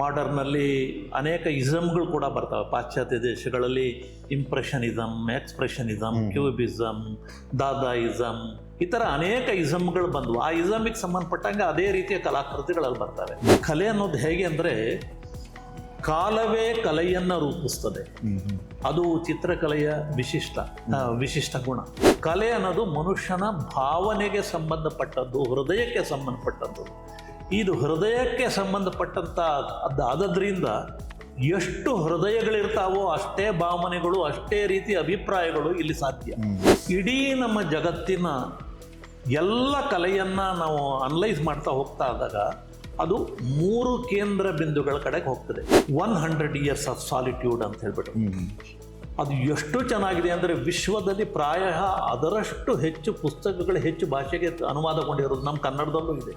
ಮಾಡರ್ನಲ್ಲಿ ಅನೇಕ ಇಸಮ್ಗಳು ಕೂಡ ಬರ್ತವೆ. ಪಾಶ್ಚಾತ್ಯ ದೇಶಗಳಲ್ಲಿ ಇಂಪ್ರೆಷನಿಸಮ್ ಎಕ್ಸ್ಪ್ರೆಷನಿಸಮ್ ಕ್ಯೂಬಿಸಮ್ ದಾದಾಯಿಸಮ್ ಈ ಥರ ಅನೇಕ ಇಸಮ್ಗಳು ಬಂದವು. ಆ ಇಸಮಿಗೆ ಸಂಬಂಧಪಟ್ಟಂಗೆ ಅದೇ ರೀತಿಯ ಕಲಾಕೃತಿಗಳಲ್ಲಿ ಬರ್ತವೆ ಕಲೆ ಅನ್ನೋದು ಹೇಗೆ ಅಂದರೆ ಕಾಲವೇ ಕಲೆಯನ್ನು ರೂಪಿಸ್ತದೆ. ಅದು ಚಿತ್ರಕಲೆಯ ವಿಶಿಷ್ಟ ವಿಶಿಷ್ಟ ಗುಣ. ಕಲೆ ಅನ್ನೋದು ಮನುಷ್ಯನ ಭಾವನೆಗೆ ಸಂಬಂಧಪಟ್ಟದ್ದು ಹೃದಯಕ್ಕೆ ಸಂಬಂಧಪಟ್ಟದ್ದು. ಇದು ಹೃದಯಕ್ಕೆ ಸಂಬಂಧಪಟ್ಟಂತ ಅದಾದದ್ರಿಂದ ಎಷ್ಟು ಹೃದಯಗಳಿರ್ತಾವೋ ಅಷ್ಟೇ ಭಾವನೆಗಳು ಅಷ್ಟೇ ರೀತಿ ಅಭಿಪ್ರಾಯಗಳು ಇಲ್ಲಿ ಸಾಧ್ಯ. ಇಡೀ ನಮ್ಮ ಜಗತ್ತಿನ ಎಲ್ಲ ಕಲೆಯನ್ನು ನಾವು ಅನಲೈಸ್ ಮಾಡ್ತಾ ಹೋಗ್ತಾ ಇದ್ದಾಗ ಅದು ಮೂರು ಕೇಂದ್ರ ಬಿಂದುಗಳ ಕಡೆಗೆ ಹೋಗ್ತದೆ. One hundred years of solitude ಅಂತ ಹೇಳ್ಬಿಟ್ಟು. ಅದು ಎಷ್ಟು ಚೆನ್ನಾಗಿದೆ ಅಂದರೆ ವಿಶ್ವದಲ್ಲಿ ಪ್ರಾಯ ಅದರಷ್ಟು ಹೆಚ್ಚು ಪುಸ್ತಕಗಳು ಹೆಚ್ಚು ಭಾಷೆಗೆ ಅನುವಾದಗೊಂಡಿರೋದು ನಮ್ಮ ಕನ್ನಡದಲ್ಲೂ ಇದೆ.